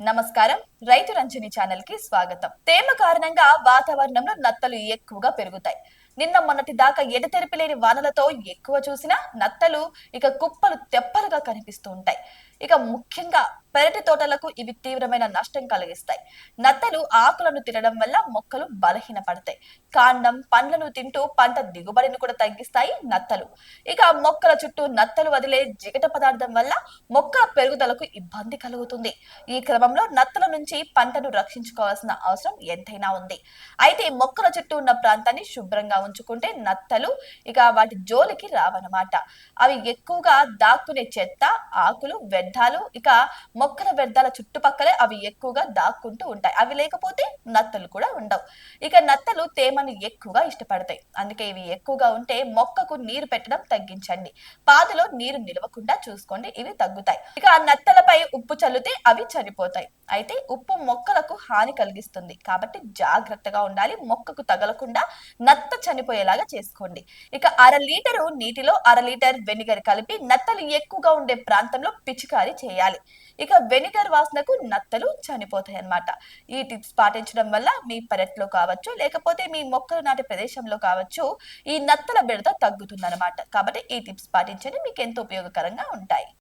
నమస్కారం. రైతు రంజని ఛానల్కి స్వాగతం. తేమ కారణంగా వాతావరణంలో నత్తలు ఎక్కువగా పెరుగుతాయి. నిన్న మొన్నటి దాకా ఎడతెరిపి లేని వానలతో ఎక్కువ చూసినా నత్తలు ఇక కుప్పలు తెప్పలుగా కనిపిస్తూ ఉంటాయి. ఇక ముఖ్యంగా పెరటి తోటలకు ఇవి తీవ్రమైన నష్టం కలిగిస్తాయి. నత్తలు ఆకులను తినడం వల్ల మొక్కలు బలహీన పడతాయి కాండం పండ్లను తింటూ పంట దిగుబడిని కూడా తగ్గిస్తాయి నత్తలు. ఇక మొక్కల చుట్టూ నత్తలు వదిలే జిగట పదార్థం వల్ల మొక్కల పెరుగుదలకు ఇబ్బంది కలుగుతుంది. ఈ క్రమంలో నత్తల నుంచి పంటను రక్షించుకోవాల్సిన అవసరం ఎంతైనా ఉంది. అయితే మొక్కల చుట్టూ ఉన్న ప్రాంతాన్ని శుభ్రంగా ఉంచుకుంటే నత్తలు ఇక వాటి జోలికి రావన్నమాట. అవి ఎక్కువగా దాక్కునే చెత్త ఆకులు వ్యర్థాలు ఇక మొక్కల వ్యర్థాల చుట్టుపక్కలే అవి ఎక్కువగా దాక్కుంటూ ఉంటాయి. అవి లేకపోతే నత్తలు కూడా ఉండవు. ఇక నత్తలు తేమను ఎక్కువగా ఇష్టపడతాయి. అందుకే ఇవి ఎక్కువగా ఉంటే మొక్కకు నీరు పెట్టడం తగ్గించండి. పాదలో నీరు నిలవకుండా చూసుకోండి. ఇవి తగ్గుతాయి. ఇక ఆ నత్తలపై ఉప్పు చల్లితే అవి చనిపోతాయి. అయితే ఉప్పు మొక్కలకు హాని కలిగిస్తుంది. కాబట్టి జాగ్రత్తగా ఉండాలి. మొక్కకు తగలకుండా నత్త చని చనిపోయేలాగా చేసుకోండి. ఇక అర లీటరు నీటిలో అర లీటర్ వెనిగర్ కలిపి నత్తలు ఎక్కువగా ఉండే ప్రాంతంలో పిచికారీ చేయాలి. ఇక వెనిగర్ వాసనకు నత్తలు చనిపోతాయి అన్నమాట ఈ టిప్స్ పాటించడం వల్ల మీ పెరట్లో కావచ్చు లేకపోతే మీ మొక్కలు నాటే ప్రదేశంలో కావచ్చు ఈ నత్తల బెడత తగ్గుతుందన్నమాట. కాబట్టి ఈ టిప్స్ పాటించండి మీకు ఎంతో ఉపయోగకరంగా ఉంటాయి.